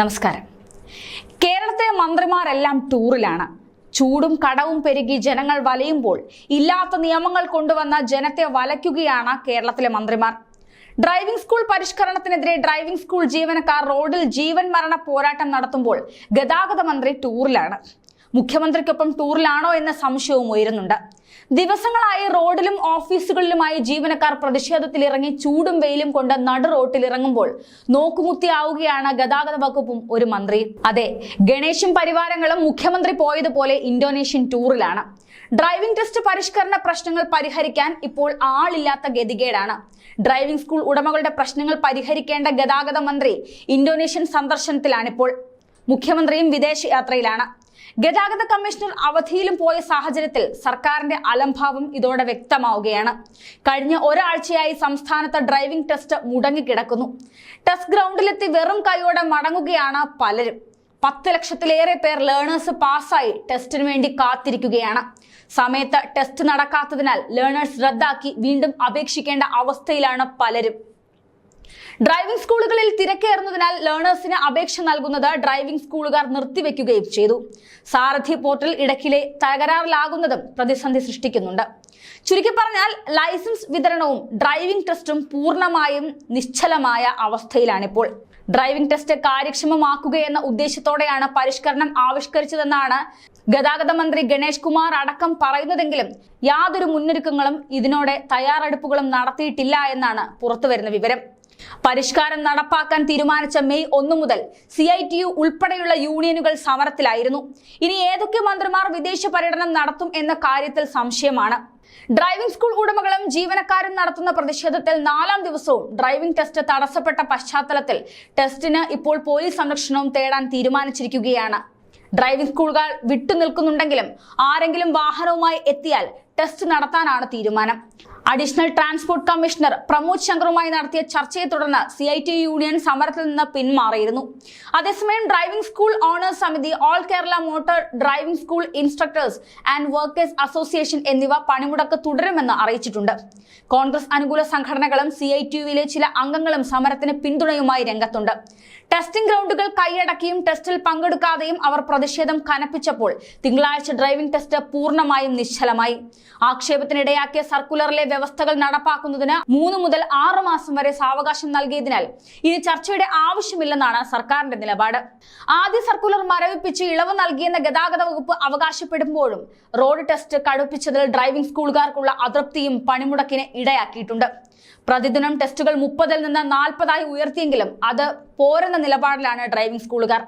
നമസ്കാരം. കേരളത്തിലെ മന്ത്രിമാരെല്ലാം ടൂറിലാണ്. ചൂടും കടവും പെരുകി ജനങ്ങൾ വലയുമ്പോൾ ഇല്ലാത്ത നിയമങ്ങൾ കൊണ്ടുവന്ന ജനത്തെ വലയ്ക്കുകയാണ് കേരളത്തിലെ മന്ത്രിമാർ. ഡ്രൈവിംഗ് സ്കൂൾ പരിഷ്കരണത്തിനെതിരെ ഡ്രൈവിംഗ് സ്കൂൾ ജീവനക്കാർ റോഡിൽ ജീവൻ മരണ പോരാട്ടം നടത്തുമ്പോൾ ഗതാഗത മന്ത്രി ടൂറിലാണ്. മുഖ്യമന്ത്രിക്കൊപ്പം ടൂറിലാണോ എന്ന സംശയവും ഉയരുന്നുണ്ട്. ദിവസങ്ങളായി റോഡിലും ഓഫീസുകളിലുമായി ജീവനക്കാർ പ്രതിഷേധത്തിലിറങ്ങി ചൂടും വെയിലും കൊണ്ട് നടു റോട്ടിലിറങ്ങുമ്പോൾ നോക്കുമുത്തിയാവുകയാണ് ഗതാഗത വകുപ്പും ഒരു മന്ത്രി അതെ ഗണേശും പരിവാരങ്ങളും മുഖ്യമന്ത്രി പോയതുപോലെ ഇന്തോനേഷ്യൻ ടൂറിലാണ്. ഡ്രൈവിംഗ് ടെസ്റ്റ് പരിഷ്കരണ പ്രശ്നങ്ങൾ പരിഹരിക്കാൻ ഇപ്പോൾ ആളില്ലാത്ത ഗതികേടാണ്. ഡ്രൈവിംഗ് സ്കൂൾ ഉടമകളുടെ പ്രശ്നങ്ങൾ പരിഹരിക്കേണ്ട ഗതാഗത മന്ത്രി ഇന്തോനേഷ്യൻ സന്ദർശനത്തിലാണിപ്പോൾ. മുഖ്യമന്ത്രിയും വിദേശ യാത്രയിലാണ് ഗതാഗത കമ്മീഷണർ അവധിയിലും പോയ സാഹചര്യത്തിൽ സർക്കാരിന്റെ അലംഭാവം ഇതോടെ വ്യക്തമാവുകയാണ്. കഴിഞ്ഞ ഒരാഴ്ചയായി സംസ്ഥാനത്ത് ഡ്രൈവിംഗ് ടെസ്റ്റ് മുടങ്ങിക്കിടക്കുന്നു ടെസ്റ്റ് ഗ്രൗണ്ടിലെത്തി വെറും കൈയോടെ മടങ്ങുകയാണ് പലരും. പത്ത് ലക്ഷത്തിലേറെ പേർ ലേണേഴ്സ് പാസ്സായി ടെസ്റ്റിന് വേണ്ടി കാത്തിരിക്കുകയാണ്. സമയത്ത് ടെസ്റ്റ് നടക്കാത്തതിനാൽ ലേണേഴ്സ് റദ്ദാക്കി വീണ്ടും അപേക്ഷിക്കേണ്ട അവസ്ഥയിലാണ് പലരും. ഡ്രൈവിംഗ് സ്കൂളുകളിൽ തിരക്കേറുന്നതിനാൽ ലേണേഴ്സിന് അപേക്ഷ നൽകുന്നത് ഡ്രൈവിംഗ് സ്കൂളുകാർ നിർത്തിവെക്കുകയും ചെയ്തു. സാരഥി പോർട്ടൽ ഇടയ്ക്കിലെ തകരാറിലാകുന്നതും പ്രതിസന്ധി സൃഷ്ടിക്കുന്നുണ്ട്. ചുരുക്കി പറഞ്ഞാൽ ലൈസൻസ് വിതരണവും ഡ്രൈവിംഗ് ടെസ്റ്റും പൂർണമായും നിശ്ചലമായ അവസ്ഥയിലാണിപ്പോൾ. ഡ്രൈവിംഗ് ടെസ്റ്റ് കാര്യക്ഷമമാക്കുകയെന്ന ഉദ്ദേശത്തോടെയാണ് പരിഷ്കരണം ആവിഷ്കരിച്ചതെന്നാണ് ഗതാഗത മന്ത്രി ഗണേഷ് കുമാർ അടക്കം പറയുന്നതെങ്കിലും യാതൊരു മുന്നൊരുക്കങ്ങളും ഇതിനോടെ തയ്യാറെടുപ്പുകളും നടത്തിയിട്ടില്ല എന്നാണ് പുറത്തുവരുന്ന വിവരം. പരിഷ്കാരം നടപ്പാക്കാൻ തീരുമാനിച്ച മെയ് ഒന്നു മുതൽ സി ഐ ടി യു ഉൾപ്പെടെയുള്ള യൂണിയനുകൾ സമരത്തിലായിരുന്നു. ഇനി ഏതൊക്കെ മന്ത്രിമാർ വിദേശ പര്യടനം നടത്തും എന്ന കാര്യത്തിൽ സംശയമാണ്. ഡ്രൈവിംഗ് സ്കൂൾ ഉടമകളും ജീവനക്കാരും നടത്തുന്ന പ്രതിഷേധത്തിൽ നാലാം ദിവസവും ഡ്രൈവിംഗ് ടെസ്റ്റ് തടസ്സപ്പെട്ട പശ്ചാത്തലത്തിൽ ടെസ്റ്റിന് ഇപ്പോൾ പോലീസ് സംരക്ഷണവും തേടാൻ തീരുമാനിച്ചിരിക്കുകയാണ്. ഡ്രൈവിംഗ് സ്കൂളുകൾ വിട്ടുനിൽക്കുന്നുണ്ടെങ്കിലും ആരെങ്കിലും വാഹനവുമായി എത്തിയാൽ ടെസ്റ്റ് നടത്താനാണ് തീരുമാനം. അഡീഷണൽ ട്രാൻസ്പോർട്ട് കമ്മീഷണർ പ്രമോദ് ശങ്കറുമായി നടത്തിയ ചർച്ചയെ തുടർന്ന് സി ഐ ടി യൂണിയൻ സമരത്തിൽ നിന്ന് പിന്മാറിയിരുന്നു. അതേസമയം ഡ്രൈവിംഗ് സ്കൂൾ ഓണേഴ്സ് സമിതി all Kerala motor driving school instructors and workers association എന്നിവ പണിമുടക്ക് തുടരുമെന്ന് അറിയിച്ചിട്ടുണ്ട്. കോൺഗ്രസ് അനുകൂല സംഘടനകളും സി ഐ ടി യുവിലെ ചില അംഗങ്ങളും സമരത്തിന് പിന്തുണയുമായി രംഗത്തുണ്ട്. ടെസ്റ്റിംഗ് ഗ്രൗണ്ടുകൾ കൈയടക്കിയും ടെസ്റ്റിൽ പങ്കെടുക്കാതെയും അവർ പ്രതിഷേധം കനപ്പിച്ചപ്പോൾ തിങ്കളാഴ്ച ഡ്രൈവിംഗ് ടെസ്റ്റ് പൂർണമായും നിശ്ചലമായി. ആക്ഷേപത്തിനിടയാക്കിയ സർക്കുലറിലെ വ്യവസ്ഥകൾ നടപ്പാക്കുന്നതിന് മൂന്ന് മുതൽ ആറ് മാസം വരെ സാവകാശം നൽകിയതിനാൽ ഇനി ചർച്ചയുടെ ആവശ്യമില്ലെന്നാണ് സർക്കാരിന്റെ നിലപാട്. ആദ്യ സർക്കുലർ മരവിപ്പിച്ച് ഇളവ് നൽകിയെന്ന ഗതാഗത വകുപ്പ് അവകാശപ്പെടുമ്പോഴും റോഡ് ടെസ്റ്റ് കടുപ്പിച്ചതിൽ ഡ്രൈവിംഗ് സ്കൂളുകാർക്കുള്ള അതൃപ്തിയും പണിമുടക്കിന് ഇടയാക്കിയിട്ടുണ്ട്. പ്രതിദിനം ടെസ്റ്റുകൾ മുപ്പതിൽ നിന്ന് നാൽപ്പതായി ഉയർത്തിയെങ്കിലും അത് പോരെന്ന നിലപാടിലാണ് ഡ്രൈവിംഗ് സ്കൂളുകാർ.